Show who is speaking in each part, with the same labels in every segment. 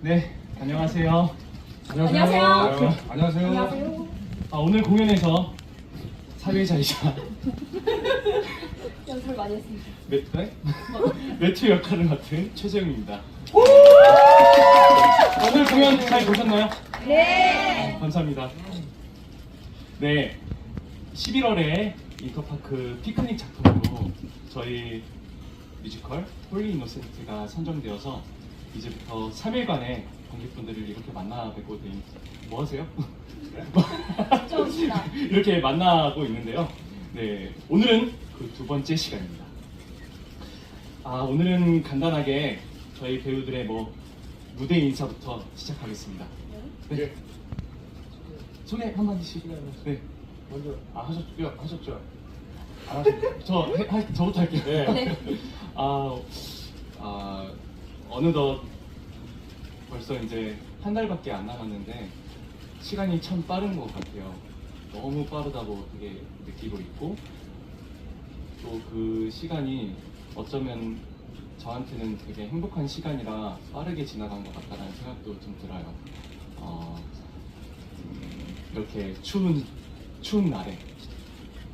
Speaker 1: 네, 안녕하세요.
Speaker 2: 안녕하세요.
Speaker 1: 네,
Speaker 3: 안녕하세요.
Speaker 2: 안녕하세요.
Speaker 1: 아, 오늘 공연에서 사회자이자
Speaker 2: 연습을 많이 했습니다.
Speaker 1: 매, 네? 매튜 역할을 맡은 최재웅입니다. 오늘 공연 잘 보셨나요?
Speaker 2: 네.
Speaker 1: 어, 감사합니다. 네, 11월에 인터파크 피크닉 작품으로 저희 뮤지컬 홀리 이노센트가 선정되어서 이제부터 3일간의 관객분들을 이렇게 만나 뵙고 되니 뭐 하세요? 이렇게 만나고 있는데요. 네, 오늘은 그 두 번째 시간입니다. 아, 오늘은 간단하게 저희 배우들의 뭐 무대 인사부터 시작하겠습니다. 네. 소개 한마디씩. 네.
Speaker 3: 먼저
Speaker 1: 아, 하셨고요.
Speaker 3: 하셨죠?
Speaker 1: 아, 저, 해, 하, 저부터 할게요.
Speaker 2: 네.
Speaker 1: 아, 아, 어느덧 벌써 이제 한 달밖에 안 남았는데 시간이 참 빠른 것 같아요. 너무 빠르다고 되게 느끼고 있고 또 그 시간이 어쩌면 저한테는 되게 행복한 시간이라 빠르게 지나간 것 같다는 생각도 좀 들어요. 어, 음, 이렇게 추운 추운 날에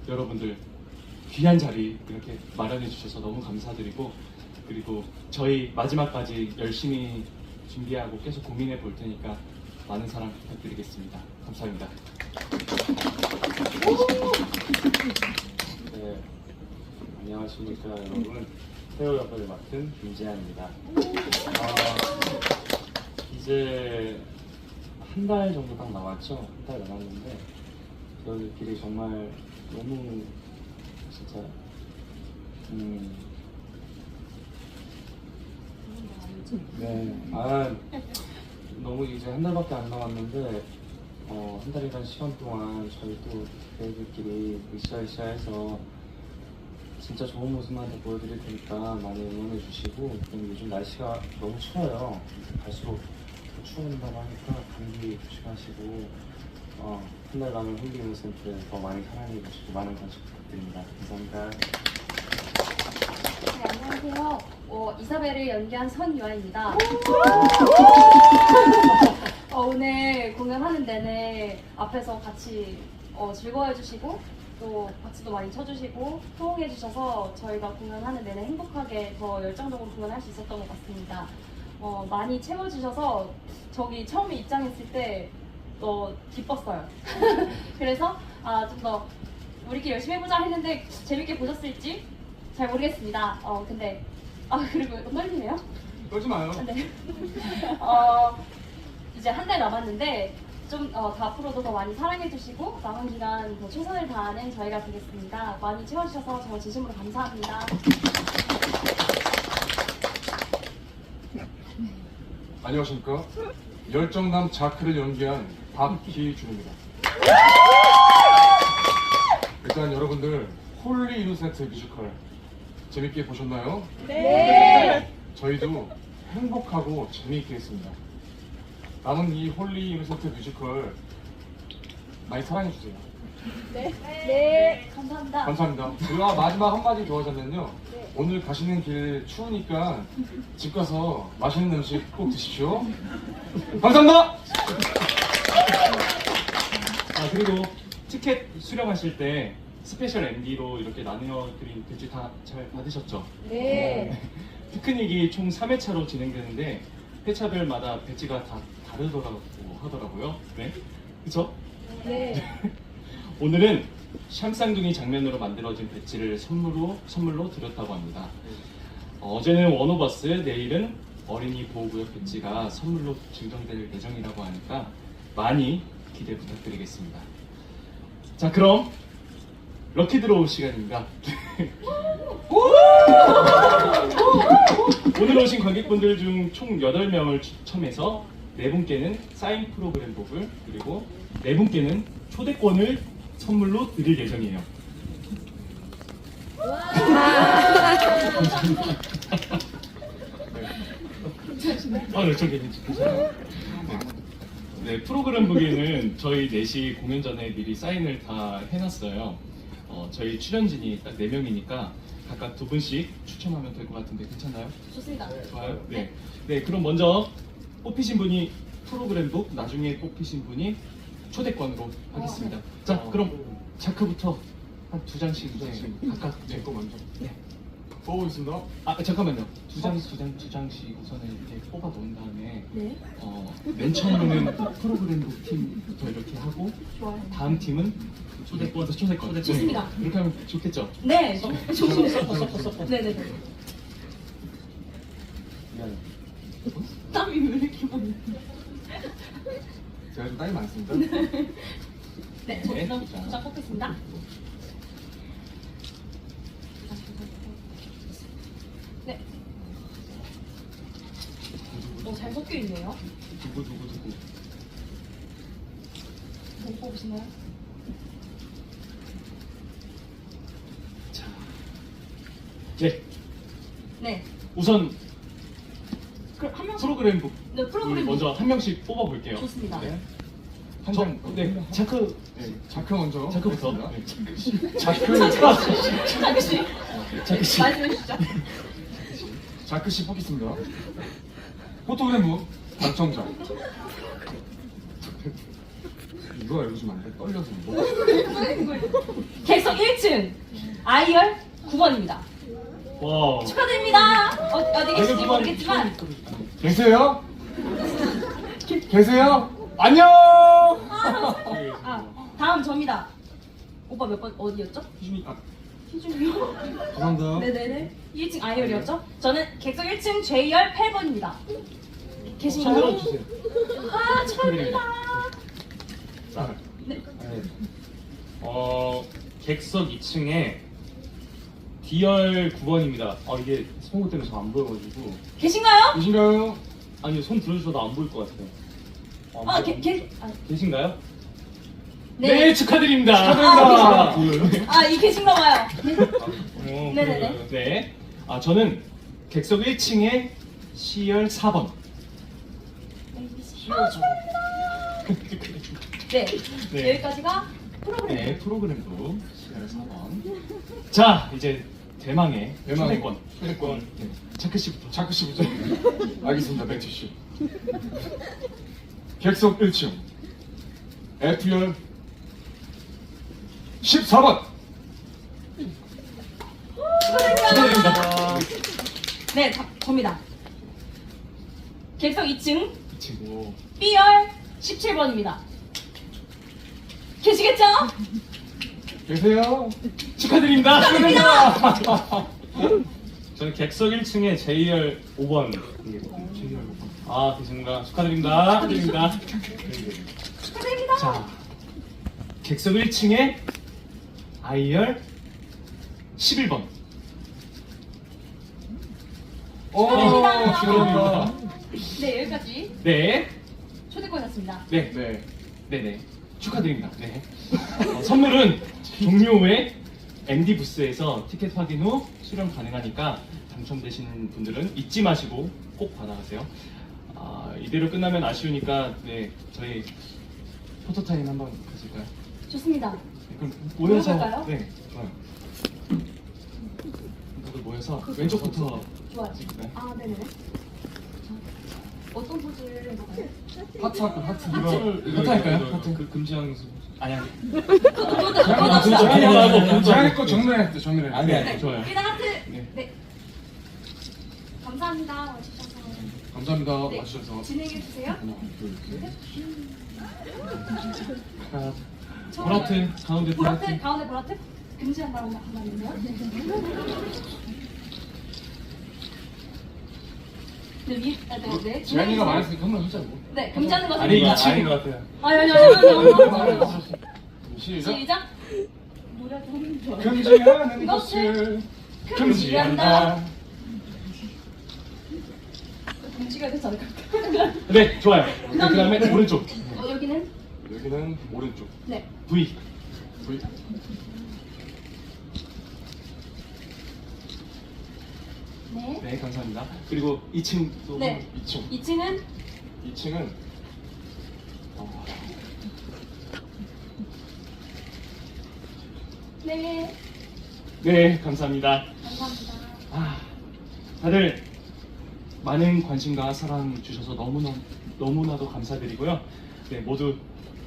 Speaker 1: 여러분들 귀한 자리 이렇게 마련해 주셔서 너무 감사드리고 그리고 저희 마지막까지 열심히 준비하고 계속 고민해 볼 테니까 많은 사랑 부탁드리겠습니다. 감사합니다.
Speaker 3: 네. 안녕하십니까 여러분. 태호 역할을 맡은 김재한입니다. 아, 이제 한 달 정도 딱 남았죠? 한 달 남았는데 저희끼리 정말 너무 진짜 음. 네. 아 너무 이제 한 달밖에 안 남았는데 어, 한 달이라는 시간 동안 저희도 배우들끼리 으쌰으쌰 해서 진짜 좋은 모습만 더 보여드릴 테니까 많이 응원해 주시고 그리고 요즘 날씨가 너무 추워요. 갈수록 더 추워진다고 하니까 감기 조심하시고 어, 한달 남은 홀리 이노센트 더 많이 사랑해 주시고 많은 관심 부탁드립니다. 감사합니다.
Speaker 2: 네, 안녕하세요. 어, 이사벨을 연기한 선유아입니다. 어, 오늘 공연하는 내내 앞에서 같이 어, 즐거워해주시고 또 박수도 많이 쳐주시고 호응해주셔서 저희가 공연하는 내내 행복하게 더 열정적으로 공연할 수 있었던 것 같습니다. 어, 많이 채워주셔서 저기 처음에 입장했을 때 어, 기뻤어요. 그래서 아, 좀 더 우리끼리 열심히 해보자 했는데 재밌게 보셨을지 잘 모르겠습니다. 어, 근데 아 그리고 떨리네요.
Speaker 3: 떨지 마요.
Speaker 2: 네. 어, 이제 한 달 남았는데 좀 어, 더 앞으로도 더 많이 사랑해주시고 남은 기간 더 최선을 다하는 저희가 되겠습니다. 많이 채워주셔서 정말 진심으로 감사합니다.
Speaker 4: 안녕하십니까. 열정남 자크를 연기한 박희준입니다. 일단 여러분들 홀리 이노센트 뮤지컬 재밌게 보셨나요?
Speaker 2: 네.
Speaker 4: 저희도 행복하고 재미있게 했습니다. 남은 이 홀리 이노센트 뮤지컬 많이 사랑해주세요.
Speaker 2: 네. 감사합니다.
Speaker 4: 감사합니다. 제가 마지막 한마디 더 하자면요. 오늘 가시는 길 추우니까 집 가서 맛있는 음식 꼭 드십시오. 감사합니다!
Speaker 1: 아 그리고 티켓 수령하실 때 스페셜 MD로 이렇게 나누어 드린 배지 다 잘 받으셨죠?
Speaker 2: 네.
Speaker 1: 피크닉이 총 3회차로 진행되는데 회차별마다 배지가 다 다르더라고 하더라고요. 네, 그렇죠?
Speaker 2: 네.
Speaker 1: 오늘은 샴쌍둥이 장면으로 만들어진 배지를 선물로 선물로 드렸다고 합니다. 어, 어제는 원오버스, 내일은 어린이 보호구역 배지가 선물로 증정될 예정이라고 하니까 많이 기대 부탁드리겠습니다. 자, 그럼 럭키 드로우 시간입니다. 오늘 오신 관객분들 중 총 8명을 추첨해서 4분께는 사인 프로그램 복을 그리고 4분께는 초대권을 선물로 드릴 예정이에요. 아, 네, 저기 괜찮아요. 네. 네, 프로그램북에는 저희 넷이 공연 전에 미리 사인을 다 해놨어요. 어, 저희 출연진이 딱 4명이니까 각각 두 분씩 추첨하면 될 것 같은데 괜찮나요?
Speaker 2: 좋습니다.
Speaker 1: 좋아요? 네. 네, 그럼 먼저 뽑히신 분이 프로그램북, 나중에 뽑히신 분이 초대권으로 하겠습니다. 자,
Speaker 3: 어.
Speaker 1: 그럼 자크부터 한 두 장씩 이제 각각
Speaker 4: 제 거 먼저.
Speaker 1: 네.
Speaker 4: 뽑아보겠습니다.
Speaker 1: 아 잠깐만요. 두 장, 두 장, 두 장씩 우선은 이렇게 뽑아 놓은 다음에
Speaker 2: 네.
Speaker 1: 어, 맨 처음에는 프로그램북 팀부터 이렇게 하고
Speaker 2: 좋아요.
Speaker 1: 다음 팀은 초대권, 초대권.
Speaker 2: 좋습니다.
Speaker 1: 네. 이렇게 하면 좋겠죠?
Speaker 2: 네. 좋습니다. 네네네.
Speaker 3: 미안해.
Speaker 2: 땀이 왜 이렇게 많이
Speaker 4: 제가 좀 땀이 많습니다.
Speaker 2: 네, 저
Speaker 1: 네.
Speaker 2: 그럼 두장 뽑겠습니다. 네. 어, 잘 섞여 있네요.
Speaker 1: 누구 누구 누구.
Speaker 2: 못 뽑으시나요?
Speaker 1: 자, 네.
Speaker 2: 네.
Speaker 1: 우선
Speaker 2: 그럼 한 명씩.
Speaker 1: 프로그램 북
Speaker 2: 네,
Speaker 1: 우리
Speaker 2: 프로그램
Speaker 1: 먼저 한 명씩 뽑아 볼게요.
Speaker 2: 좋습니다.
Speaker 1: 네.
Speaker 4: 한
Speaker 1: 저,
Speaker 4: 장.
Speaker 1: 네. 자크
Speaker 4: 네, 자크 먼저.
Speaker 1: 자크부터.
Speaker 4: 하겠습니다.
Speaker 1: 네.
Speaker 4: 자크.
Speaker 2: 자크 씨,
Speaker 1: 자크 씨.
Speaker 2: 말씀해 주시죠.
Speaker 4: 자크 씨 뽑겠습니다. 포토그램북 당첨자. 이거 읽어주면 안 돼? 떨려서. 뭐.
Speaker 2: 객석 1층 아이열 9번입니다.
Speaker 1: 와.
Speaker 2: 축하드립니다. 어, 어디 계신지 모르겠지만
Speaker 4: 계세요? 계세요? 안녕!
Speaker 2: 아, 다음 접니다. 오빠 몇 번 어디였죠?
Speaker 4: 아, 감사합니다.
Speaker 2: 네네네. 1층 아이열이었죠? 저는 객석 1층 J열 8번입니다.
Speaker 1: 손
Speaker 2: 계신가요?
Speaker 1: 들어주세요.
Speaker 2: 아.
Speaker 1: 자,
Speaker 2: 네.
Speaker 1: 네. 어, 객석 2층에 D열 9번입니다. 아, 이게 송구 때문에 잘 안 보여가지고.
Speaker 2: 계신가요?
Speaker 4: 계신가요?
Speaker 1: 아니, 손 들어주셔도 안 보일 것 같아요. 어,
Speaker 2: 아, 계, 계, 아,
Speaker 1: 계신가요?
Speaker 2: 네.
Speaker 1: 축하드립니다.
Speaker 2: 축하드립니다.
Speaker 1: 보여요?
Speaker 2: 아, 이 계신가 봐요.
Speaker 1: 어,
Speaker 2: 네네네.
Speaker 1: 네. 아, 저는 객석 1층에 C열 4번.
Speaker 2: 아, 축하드립니다. 네.
Speaker 1: 네.
Speaker 2: 여기까지가 프로그램.
Speaker 1: 네, 프로그램도 C열 4번. 자, 이제 대망의
Speaker 4: 대망의
Speaker 1: 초대권.
Speaker 4: 초대권.
Speaker 1: 네. 자크 씨부터.
Speaker 4: 자크 씨부터. 알겠습니다, 백지 씨. 객석 1층. F열 14번.
Speaker 1: 축하드립니다.
Speaker 2: 네, 다, 접니다. 객석 2층
Speaker 1: 이 친구.
Speaker 2: B열 17번입니다. 계시겠죠?
Speaker 4: 계세요?
Speaker 1: 축하드립니다. 저는 객석 1층에 J열 5번. 아, 계십니까? 축하드립니다. 축하드립니다.
Speaker 2: 축하드립니다.
Speaker 1: 자, 객석 1층에 I열 11번.
Speaker 4: 오,
Speaker 2: 축하드립니다.
Speaker 4: 축하드립니다.
Speaker 2: 네, 여기까지
Speaker 1: 네.
Speaker 2: 초대권이었습니다.
Speaker 1: 네.
Speaker 4: 네.
Speaker 1: 네 네. 축하드립니다. 네. 어, 선물은 종료 후에 MD 부스에서 티켓 확인 후 수령 가능하니까 당첨되신 분들은 잊지 마시고 꼭 받아가세요. 아, 이대로 끝나면 아쉬우니까 네 저희 포토타임 한번 가질까요?
Speaker 2: 좋습니다.
Speaker 1: 네, 그럼 모여서
Speaker 2: 모여볼까요?
Speaker 1: 네 좋아요. 모두 모여서 왼쪽부터
Speaker 2: 좋아요.
Speaker 1: 찍을까요?
Speaker 2: 아, 네네. 자, 어떤 포즈를 해볼까요?
Speaker 4: 하트 할까? 하트.
Speaker 1: 하트
Speaker 4: 하트 할까요?
Speaker 1: 하트 그 금지하는 수 아니 아니
Speaker 2: 그거다,
Speaker 1: 진짜
Speaker 2: 그거다.
Speaker 1: 아니, 아니, 아니, 아니.
Speaker 4: 제안의 거 정면에 했대, 정면에.
Speaker 3: 아니, 아니.
Speaker 2: 네,
Speaker 1: 좋아요.
Speaker 2: 일단 하트.
Speaker 1: 네.
Speaker 2: 네. 감사합니다. 와주셔서.
Speaker 4: 감사합니다.
Speaker 2: 네,
Speaker 4: 와주셔서.
Speaker 2: 진행해 주세요.
Speaker 4: 하나, 둘, 셋.
Speaker 1: 자, 보라트 가운데
Speaker 2: 보라트,
Speaker 1: 보라트
Speaker 2: 가운데 보라트. 금지한다고 하나는데요. 네, 위, 아, 네, 네.
Speaker 4: 지안이가 말했으니까 한번 하자고.
Speaker 2: 네, 금지하는 것은
Speaker 1: 아니
Speaker 2: 이 친구.
Speaker 1: 아닌 것 같아요.
Speaker 2: 아니, 아니, 아니, 아니, 아니.
Speaker 4: 시작.
Speaker 2: 시작. 노래도 하는 줄 알아요.
Speaker 4: 금지하는 것을 금지한다.
Speaker 2: 금지가 되지 않을까?
Speaker 1: 네 좋아요. 그 다음에 오른쪽?
Speaker 2: 여기는
Speaker 4: 오른쪽.
Speaker 2: 네.
Speaker 1: V.
Speaker 4: V.
Speaker 2: 네.
Speaker 1: 네 감사합니다. 그리고 2층 또
Speaker 2: 네.
Speaker 4: 2층.
Speaker 2: 2층은
Speaker 4: 2층은 어,
Speaker 2: 네.
Speaker 1: 네 감사합니다.
Speaker 2: 감사합니다.
Speaker 1: 아 다들 많은 관심과 사랑 주셔서 너무나, 너무나도 감사드리고요. 네, 모두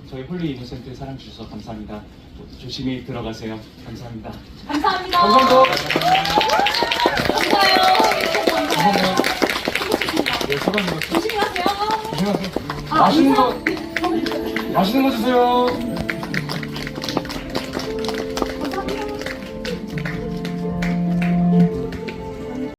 Speaker 1: 저희 홀리 이노센트 사랑 주셔서 감사합니다. 조심히 들어가세요. 감사합니다.
Speaker 2: 감사합니다.
Speaker 4: 감사합니다.
Speaker 2: 감사해요.
Speaker 4: 네, 사랑합니다.
Speaker 2: 조심히 가세요.
Speaker 4: 조심하세요.
Speaker 2: 아,
Speaker 4: 맛있는
Speaker 2: 인사.
Speaker 4: 거, 맛있는 거 주세요.